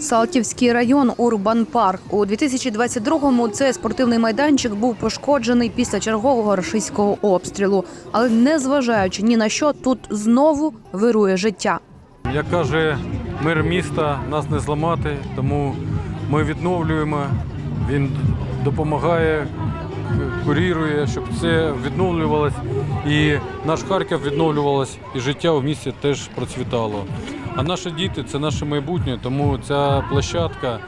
Салтівський район Урбан Парк. У 2022-му цей спортивний майданчик був пошкоджений після чергового рашистського обстрілу. Але незважаючи ні на що, тут знову вирує життя. Як каже мер міста, нас не зламати, тому ми відновлюємо. Він допомагає, курірує, щоб це відновлювалось. І наш Харків відновлювалось, і життя в місті теж процвітало. А наші діти це наше майбутнє, тому ця площадка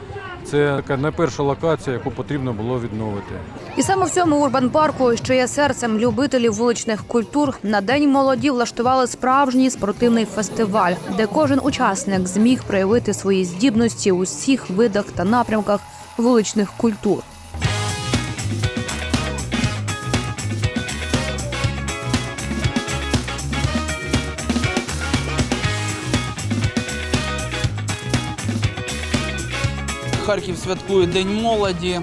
це така найперша локація, яку потрібно було відновити. І саме в цьому урбан парку, що є серцем любителів вуличних культур, на день молоді влаштували справжній спортивний фестиваль, де кожен учасник зміг проявити свої здібності у всіх видах та напрямках вуличних культур. Харків святкує День молоді.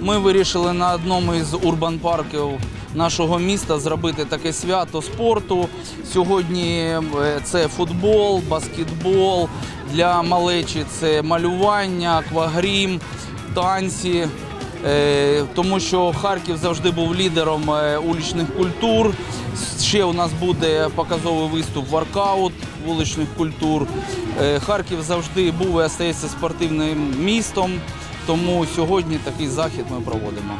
Ми вирішили на одному із урбан-парків нашого міста зробити таке свято спорту. Сьогодні е, це футбол, баскетбол. Для малечі це малювання, аквагрім, танці. Е, Тому що Харків завжди був лідером е, улічних культур. Ще у нас буде показовий виступ воркаут вуличних культур. Е, Харків завжди був і остається спортивним містом, тому сьогодні такий захід ми проводимо.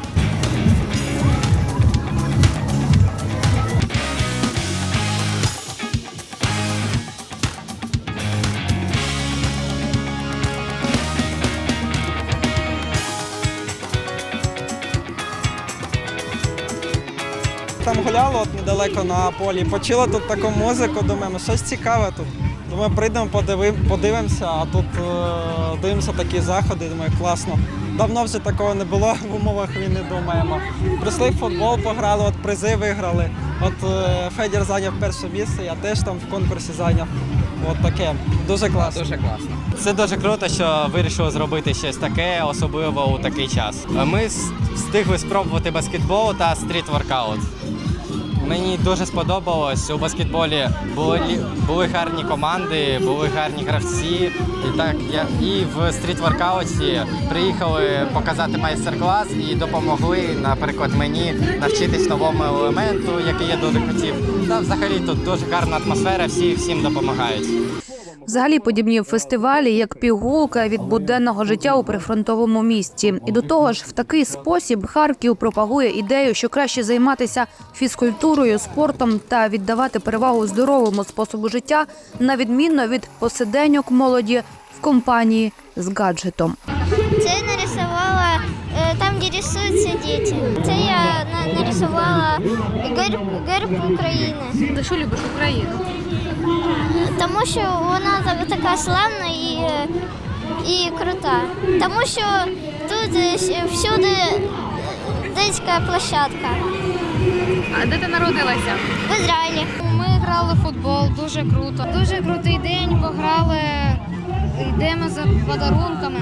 Там гуляли от недалеко на полі, почули тут таку музику, думаємо, щось цікаве тут. Думаю, прийдемо, подивим, подивимося, а тут е, дивимося такі заходи, думаю, класно. Давно вже такого не було в умовах війни, думаємо. Прийшли в футбол, пограли, от призи виграли. От е, Федір зайняв перше місце, я теж там в конкурсі зайняв. От таке. Дуже класно. Дуже класно. Це дуже круто, що вирішили зробити щось таке, особливо у такий час. Ми встигли спробувати баскетбол та стріт-воркаут. Мені дуже сподобалось. У баскетболі були, були гарні команди, були гарні гравці. І так я і в стріт-воркауті приїхали показати майстер-клас і допомогли, наприклад, мені навчитись новому елементу, який я дуже хотів. Та взагалі тут дуже гарна атмосфера, всі всім допомагають. Взагалі подібні фестивалі як пігулка від буденного життя у прифронтовому місті. І до того ж, в такий спосіб Харків пропагує ідею, що краще займатися фізкультурою, спортом та віддавати перевагу здоровому способу життя, на відмінно від посиденьок молоді в компанії з гаджетом. Це я нарисувала е, там, де рисуються діти. Це я нарисувала герб, герб України. За що любиш Україну? Тому що вона така славна і, е, і крута. Тому що тут е, всюди дитяча площадка А де ти народилася? в Ізраїлі. Ми грали в футбол, дуже круто. Дуже крутий день, пограли, йдемо за подарунками.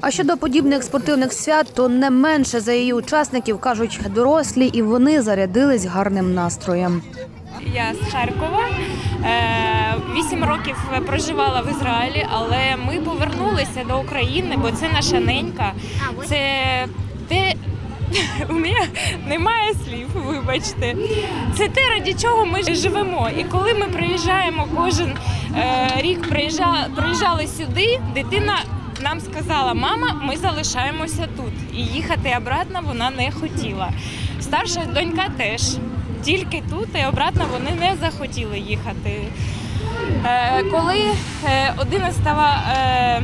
А щодо подібних спортивних свят, то не менше за її учасників кажуть дорослі, і вони зарядились гарним настроєм. Я з Харкова. Е, Вісім років проживала в Ізраїлі, але ми повернулися до України, бо це наша ненька. Це те. У мене немає слів, вибачте. Це те, раді чого ми живемо. І коли ми приїжджаємо кожен е, рік, приїжджа, приїжджали сюди, дитина нам сказала, мама, ми залишаємося тут. І їхати обратно вона не хотіла. Старша донька теж Тільки тут і обратно вони не захотіли їхати. Е, коли е, 11 е,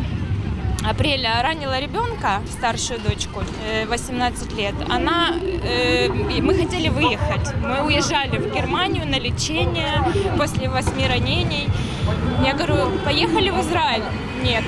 апреля ранила ребенка, старшую дочку, э, 18 лет, она, э, и мы хотели выехать. Мы уезжали в Германию на лечение после восьми ранений. Я говорю, поехали в Израиль? Нет,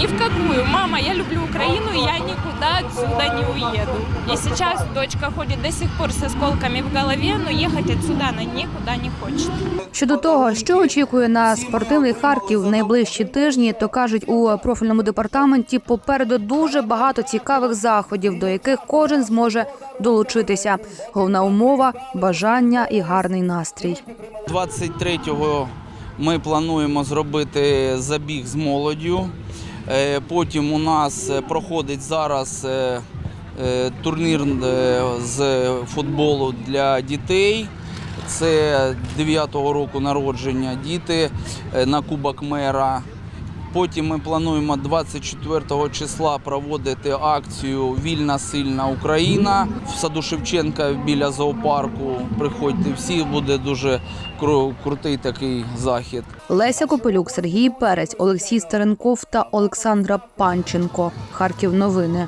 ни в какую. Мама, я люблю Украину, и я никуда отсюда не уеду. И сейчас дочка ходит до сих пор с осколками в голове, но ехать отсюда она никуда не хочет. Щодо того, що очікує на спортивний Харків в найближчі тижні, то кажуть у профільному департаменті попереду дуже багато цікавих заходів, до яких кожен зможе долучитися. Головна умова бажання і гарний настрій. 23-го ми плануємо зробити забіг з молоддю. Е, Потім у нас е, проходить зараз е, турнір з футболу для дітей. Це 9-го року народження діти на Кубок мера. Потім ми плануємо 24 числа проводити акцію Вільна сильна Україна в саду Шевченка біля зоопарку. Приходьте всі, буде дуже кру- крутий такий захід. Леся Копилюк, Сергій Перець, Олексій Стеренков та Олександра Панченко. Харків новини.